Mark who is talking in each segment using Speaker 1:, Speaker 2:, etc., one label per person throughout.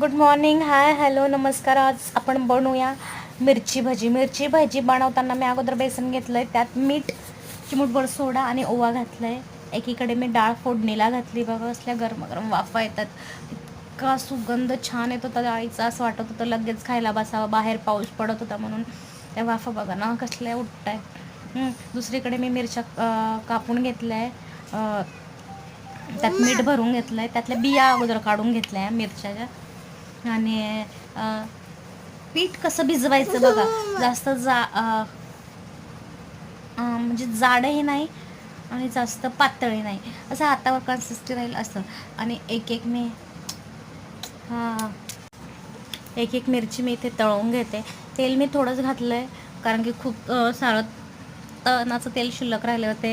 Speaker 1: Good morning hi hello नमस्कार. आज आपण बनवूया मिरची भजी. मिरची भजी बनवताना मी अगोदर बेसन घेतलं आहे त्यात मीठ चिमूटभर सोडा आणि ओवा घातला आहे एकीकडे मी डाळ फोडणीला घातली. बघा असल्या गरम गरम वाफा येतात. इतका सुगंध छान येत होता डाळीचा असं वाटत होतं लगेच खायला बसावं. बाहेर पाऊस पडत होता म्हणून. त्या वाफा बघा ना कसल्या उठत आहे दुसरीकडे मी मिरच्या कापून घेतल्या आहे त्यात मीठ भरून घेतलं आहे त्यातल्या बिया अगोदर काढून घेतल्या आहे मिरच्याच्या आणि पीठ कसं भिजवायचं बघा. जास्त जा म्हणजे जाडही नाही आणि जास्त पातळही नाही. असं हातावर कन्सिस्टी राहील असं. आणि एक एक मी हां एक एक मिरची मी इथे तळून घेते. तेल मी थोडंच घातलं आहे कारण की खूप सारं तळणाचं तेल शिल्लक राहिलं ते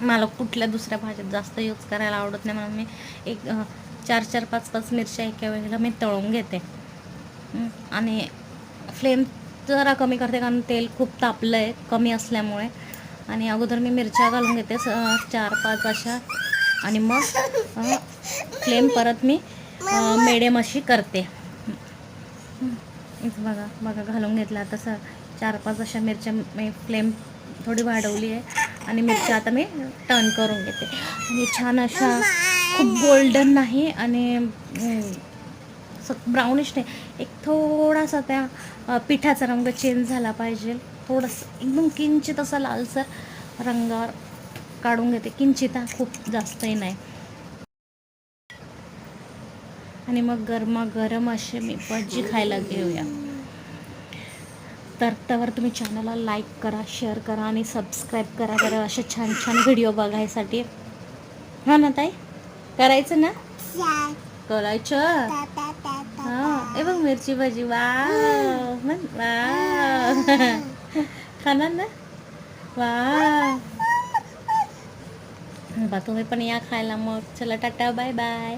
Speaker 1: मला कुठल्या दुसऱ्या भाज्यात जास्त यूज करायला आवडत नाही. म्हणून मी एक चार चार पाच पाच मिरच्या एका वेळेला मी तळून घेते. आणि फ्लेम जरा कमी करते कारण तेल खूप तापलं आहे कमी असल्यामुळे. आणि अगोदर मी मिरच्या घालून घेते स- चार पाच अशा. आणि मग फ्लेम परत मी मेडियम अशी करते. बघा बघा घालून घेतला आता चार पाच अशा मिरच्या मी फ्लेम थोडी वाढवली आहे. आणि मिरच्या आता मी टर्न करून घेते. आणि छान अशा खूप गोल्डन नाही आणि ब्राउनिश नाही. एक थोडासा त्या पिठाचा रंग चेंज झाला पाहिजे. थोडंसं एकदम किंचित असा लालसर रंगावर काढून घेते. किंचित हा खूप जास्तही नाही. आणि मग गरमा गरम असे मी भजी खायला घेऊया. तर त्यावर तुम्ही चॅनलला लाईक करा शेअर करा आणि सबस्क्राईब करा बरं असे छान छान व्हिडिओ बघायसाठी. हां ना ताई? करायचं ना? करायचं? हां. ए बघ मिरची भजी वा वा खाणार ना? वा बा तुम्ही पण या खायला मग. चला टाटा बाय बाय!